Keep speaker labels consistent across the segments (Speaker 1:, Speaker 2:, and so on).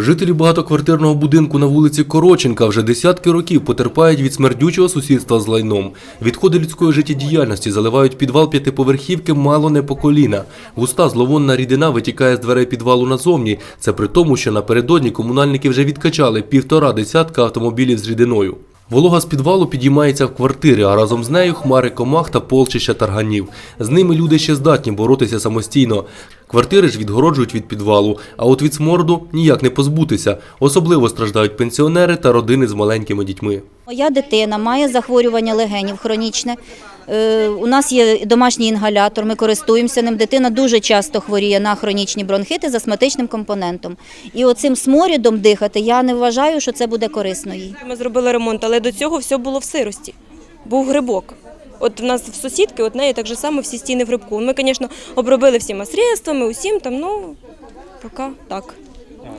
Speaker 1: Жителі багатоквартирного будинку на вулиці Короченка вже десятки років потерпають від смердючого сусідства з лайном. Відходи людської життєдіяльності заливають підвал п'ятиповерхівки мало не по коліна. Густа зловонна рідина витікає з дверей підвалу назовні. Це при тому, що напередодні комунальники вже відкачали півтора десятка автомобілів з рідиною. Волога з підвалу підіймається в квартири, а разом з нею хмари комах та полчища тарганів. З ними люди ще здатні боротися самостійно. Квартири ж відгороджують від підвалу, а от від сморду ніяк не позбутися. Особливо страждають пенсіонери та родини з маленькими дітьми.
Speaker 2: Моя дитина має захворювання легенів хронічне. Е, У нас є домашній інгалятор, ми користуємося ним. Дитина дуже часто хворіє на хронічні бронхити з астматичним компонентом. І оцим сморідом дихати я не вважаю, що це буде корисно їй.
Speaker 3: Ми зробили ремонт, але до цього все було в сирості. Був грибок. От в нас в сусідки, от неї так же само всі стіни в грибку. Ми, звісно, обробили всіма средствами, усім там, ну поки так.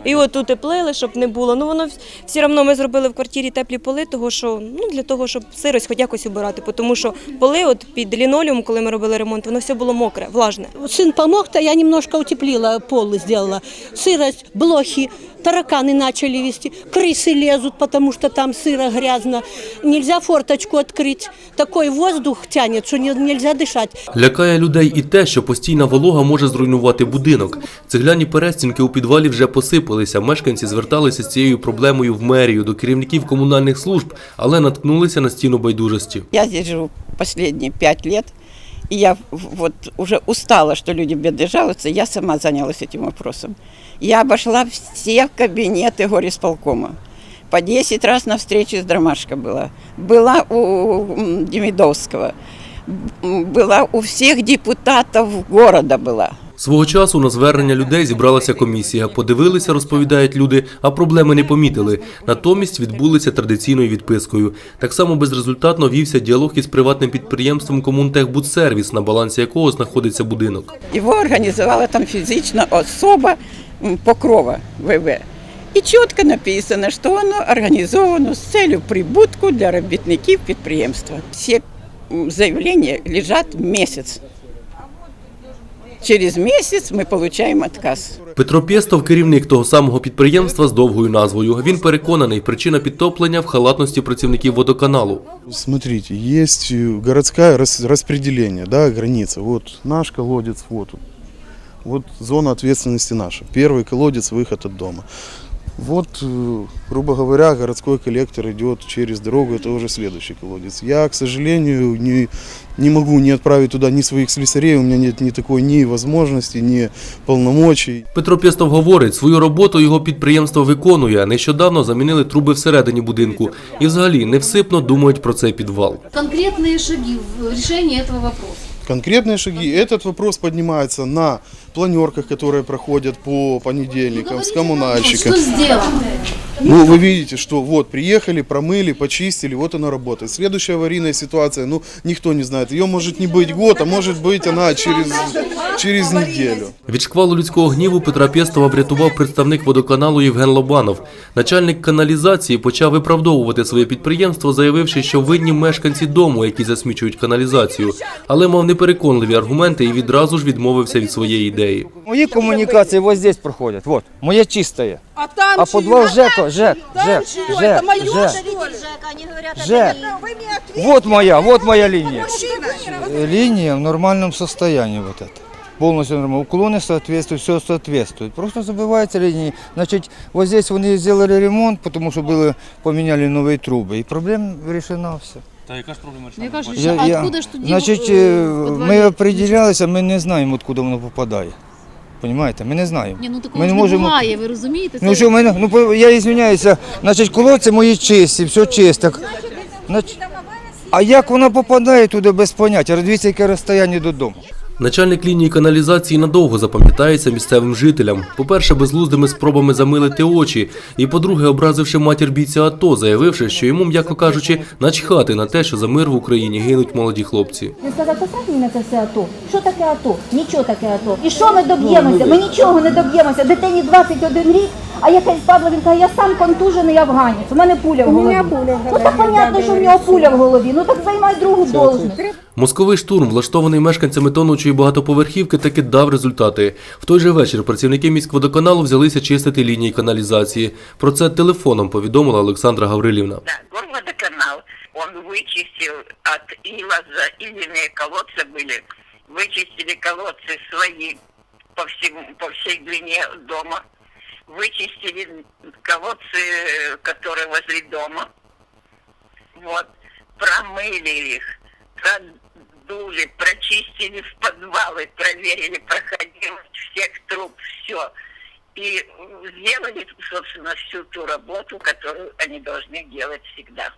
Speaker 3: І от утеплили, щоб не було. Ну воно все одно ми зробили в квартирі теплі поли, того що ну для того, щоб сирость хоч якось убирати. Тому що поли, от під лінолеум, коли ми робили ремонт, воно все було мокре, влажне.
Speaker 4: Сын помог, то я немножко утеплила, пол сделала. Сырость, блохи, тараканы начали вести, крысы лезут, потому что там сыро, грязно. Нельзя форточку открыть. Такой воздух тянет, что не- нельзя дышать.
Speaker 1: Лякає людей і те, що постійна волога може зруйнувати будинок. Цегляні перестінки у підвалі вже посипалися. Мешканці зверталися з цією проблемою в мерію до керівників комунальних служб, але наткнулися на стіну байдужості.
Speaker 5: Я здесь живу последние пять лет, и я вот уже устала, что люди беды жалуются. Я сама занялась этим вопросом. Я обошла все кабинеты горисполкома. По 10 раз на встрече с Дромашко была. Была у м, Демидовского. М, Была у всех депутатов города была.
Speaker 1: Свого часу на звернення людей зібралася комісія. Подивилися, розповідають люди, а проблеми не помітили. Натомість відбулися традиційною відпискою. Так само безрезультатно вівся діалог із приватним підприємством Комунтехбудсервіс, на балансі якого знаходиться будинок.
Speaker 5: Его организовала там физично особа Покрова ВВ. І чітко написано, що воно організовано з целью прибутку для робітників підприємства. Всі заявлення лежать місяць Через місяць ми отримуємо відказ.
Speaker 1: Петро Пєстов – керівник того самого підприємства з довгою назвою. Він переконаний, причина підтоплення в халатності працівників водоканалу.
Speaker 6: Смотрите, есть э, городское рас- распределение, да, граница. Вот наш колодец, вот он. Вот зона ответственности наша. Первый колодец, выход от дома. Вот, э, грубо говоря, городской коллектор идет через дорогу, это уже следующий колодец. Я, к сожалению, не, не могу не отправить туда ни своих слесарей, у меня нет ни такой ни возможности, ни полномочий.
Speaker 1: Петро Пєстов говорить, свою роботу його підприємство виконує. Нещодавно замінили труби всередині будинку. І взагалі невсипно думають про цей підвал.
Speaker 7: конкретные шаги в решении этого вопроса.
Speaker 6: Конкретные шаги. Этот вопрос поднимается на планерках, которые проходят по понедельникам с коммунальщиками.
Speaker 7: Что сделано?
Speaker 6: Ну, вы видите, что вот приехали, промыли, почистили, вот она работает. Следующая аварийная ситуация, ну, никто не знает. Ее может не быть год, а может быть она через, через неделю.
Speaker 1: Від шквалу людського гніву Петра Пєстова врятував представник водоканалу Євген Лобанов. Начальник каналізації почав виправдовувати своє підприємство, заявивши, що винні мешканці дому, які засмічують каналізацію. Але мав непереконливі аргументи і відразу ж відмовився від своєї ідеї.
Speaker 8: Мои коммуникации вот здесь проходят, вот, моя чистая.
Speaker 4: А там
Speaker 8: А подвал ЖЭКа, ЖЭК, ЖЭК, ЖЭК, ЖЭК, ЖЭК. Вот моя, вот моя линия. Э, Линия в нормальном состоянии вот это. Полностью нормально. Уклоны соответствуют, все соответствует. Просто забывается линии. Значит, вот здесь они сделали ремонт, потому что было, поменяли новые трубы. И проблема решена все.
Speaker 7: Мне кажется,
Speaker 8: Я-
Speaker 7: а
Speaker 8: я-
Speaker 7: откуда что
Speaker 8: Значить, е, ми определялися, ми не знаємо, откуда воно попадає. Понимаєте? Ми не знаємо.
Speaker 7: Ні, ну такого
Speaker 8: Ми
Speaker 7: ж
Speaker 8: не можемо-
Speaker 7: буває, ви розумієте?
Speaker 8: Ну що мене, ну я ізвиняюся, значить, колодці мої чисті, все чисте. Значить, а як вона попадає туди без поняття? Дивіться, яке розстояння додому.
Speaker 1: Начальник лінії каналізації надовго запам'ятається місцевим жителям. По-перше, безглуздими спробами замилити очі, і по-друге, образивши матір бійця АТО, заявивши, що йому, м'яко кажучи, начхати на те, що за мир в Україні гинуть молоді хлопці.
Speaker 2: Він сказав, посадь мені на це все АТО. Що таке АТО? Нічого таке АТО. І що ми доб'ємося? Ми нічого не доб'ємося. Дитині 21 рік, а якийсь Павло, він каже, я сам контужений афганець, у мене пуля в голові. Ну так понятно, що в нього пуля в голові. Ну так займай другу должність.
Speaker 1: Московий штурм, влаштований мешканцями тонучої найбільшої багатоповерхівки таки дав результати. В той же вечір працівники міськводоканалу взялися чистити лінії каналізації. Про це телефоном повідомила Олександра Гаврилівна.
Speaker 9: Да, горводоканал, он вычистил от ила, заиленные колодцы были, вычистили колодцы свои по, всему, по всей длине дома, Вычистили колодцы, которые возле дома, вот, промыли их, продули, прочистили в подвалы, проверили проходимость всех труб, все. И сделали, собственно, всю ту работу, которую они должны делать всегда.